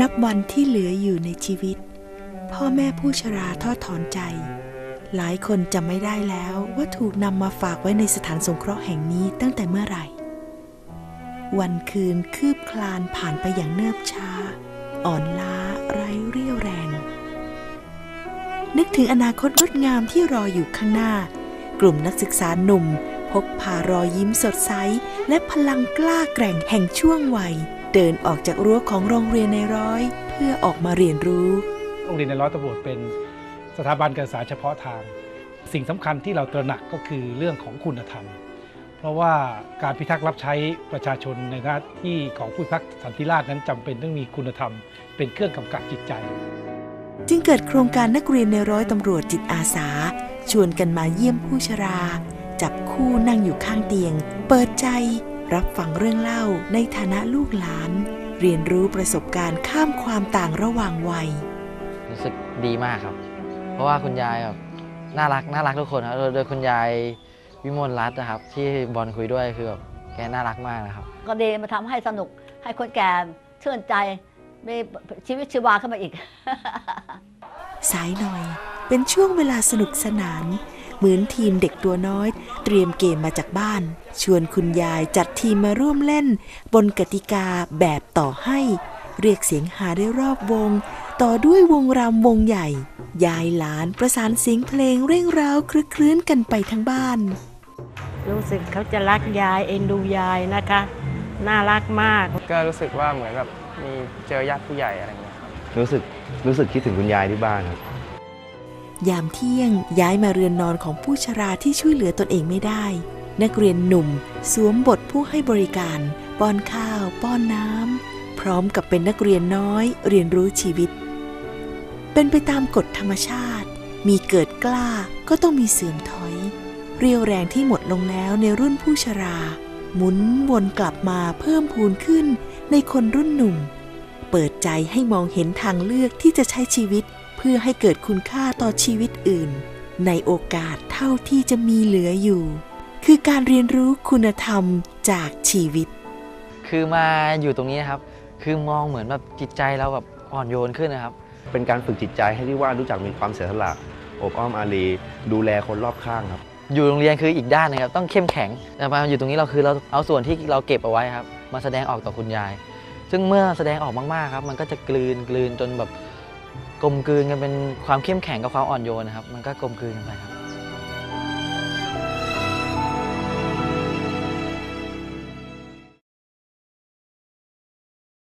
นับวันที่เหลืออยู่ในชีวิต พ่อแม่ผู้ชราทอดถอนใจ หลายคนจำไม่ได้แล้วว่าถูกนำมาฝากไว้ในสถานสงเคราะห์แห่งนี้ตั้งแต่เมื่อไหร่ วันคืนคืบคลานผ่านไปอย่างเนิบช้า อ่อนล้าไร้เรี่ยวแรง นึกถึงอนาคตงดงามที่รออยู่ข้างหน้า กลุ่มนักศึกษาหนุ่ม พกพารอยยิ้มสดใส และพลังกล้าแกร่งแห่งช่วงวัย เดินออกจากรั้วของโรงเรียนในร้อย เพื่อออกมาเรียนรู้ โรงเรียนในร้อยตำรวจเป็นสถาบันการศึกษาเฉพาะทาง สิ่งสำคัญที่เราตระหนักก็คือเรื่องของคุณธรรม เพราะว่าการพิทักษ์รับใช้ประชาชนในหน้าที่ของผู้พิทักษ์สันติราษฎร์นั้นจำเป็นต้องมีคุณธรรม เป็นเครื่องกำกับจิตใจ จึงเกิดโครงการนักเรียนในร้อยตำรวจจิตอาสา ชวนกันมาเยี่ยมผู้ชรา จับคู่นั่งอยู่ข้างเตียง เปิดใจ รับฟังเรื่องเล่าในฐานะลูกหลาน เรียนรู้ประสบการณ์ข้ามความต่างระหว่างวัย รู้สึกดีมากครับ เพราะว่าคุณยายแบบน่ารักน่ารักทุกคนครับโดยโดยคุณยายวิมลรัตน์นะครับ ที่บอลคุยด้วยคือแบบแกน่ารักมากนะครับ ก็ดีมาทำให้สนุกให้คนแก่ชื่นใจมีชีวิตชีวาขึ้นมาอีก สายหน่อยเป็นช่วงเวลาสนุกสนาน เหมือนทีมเด็กตัวน้อย เตรียมเกมมาจากบ้าน ชวนคุณยายจัดทีมมาร่วมเล่น บนกติกาแบบต่อให้ เรียกเสียงหาได้รอบวง ต่อด้วยวงรำวงใหญ่ ยายหลานประสานเสียงเพลงเร่งร้าวคลึกคลื้นกันไปทั้งบ้าน รู้สึกเขาจะรักยายเอ็นดูยายนะคะ น่ารักมาก ก็รู้สึกว่าเหมือนแบบมีเจอญาติผู้ใหญ่อะไรเงี้ยครับรู้สึกรู้สึกคิดถึงคุณยายที่บ้านครับ ยามเที่ยงย้ายมาเรือนนอนของผู้ชราที่ช่วยเหลือตนเองไม่ได้ นักเรียนหนุ่มสวมบทผู้ให้บริการ ป้อนข้าว ป้อนน้ำพร้อมกับเป็นนักเรียนน้อยเรียนรู้ชีวิต เป็นไปตามกฎธรรมชาติ มีเกิดกล้าก็ต้องมีเสื่อมถอย เรียวแรงที่หมดลงแล้วในรุ่นผู้ชรา หมุนวนกลับมาเพิ่มพูนขึ้นในคนรุ่นหนุ่ม เปิดใจให้มองเห็นทางเลือกที่จะใช้ชีวิต เพื่อให้เกิดคุณค่าต่อชีวิตอื่น ในโอกาสเท่าที่จะมีเหลืออยู่ คือการเรียนรู้คุณธรรมจากชีวิต คือมาอยู่ตรงนี้นะครับ คือมองเหมือนแบบจิตใจเราแบบอ่อนโยนขึ้นนะครับ เป็นการฝึกจิตใจให้ที่ว่ารู้จักมีความเสียสละอบอ้อมอารีดูแลคนรอบข้างครับ อยู่โรงเรียนคืออีกด้านหนึงครับ ต้องเข้มแข็งแต่มาอยู่ตรงนี้เราคือเราเอาส่วนที่เราเก็บเอาไว้ครับ มาแสดงออกต่อคุณยาย ซึ่งเมื่อแสดงออกมากๆครับ มันก็จะกลืนกลืนจนแบบ กลมกลืนกันเป็นความเข้มแข็งกับความอ่อนโยนนะครับ มันก็กลมกลืนกันไปครับ